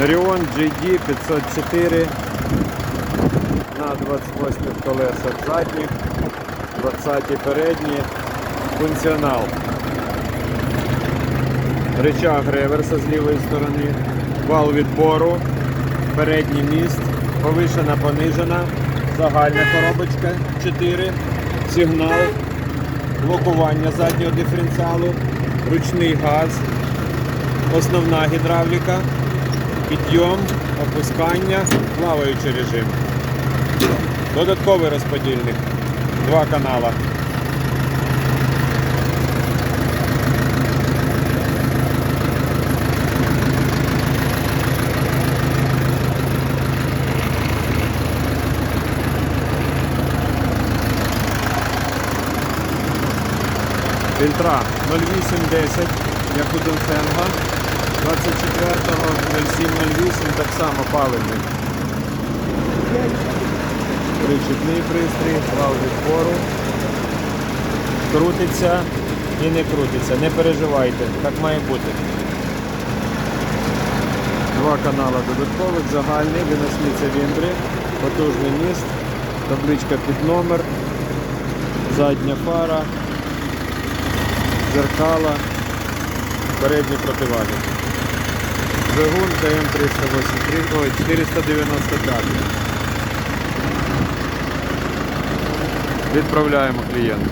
Orion GD 504 на 28 колесах задніх, 20 передні, функціонал. Рычаг реверса з лівої сторони, вал відбору, передній міст, повишена, понижена, загальна коробочка 4, сигнал, блокування заднього диференціалу, ручний газ, основна гідравліка, підйом, опускання, плаваючий режим. Додатковий розподільник. Два канала. Фільтра 0810, як у Донфенга. 24.0708 так само паливний. Причепний пристрій, вал відпору. Крутиться і не крутиться. Не переживайте, так має бути. Два канали додаткових, загальний, виносні циліндри, потужний міст, табличка під номер, задня фара, зеркала, передні противаги. Двигун ТМ-383, ой, 495. Відправляємо клієнту.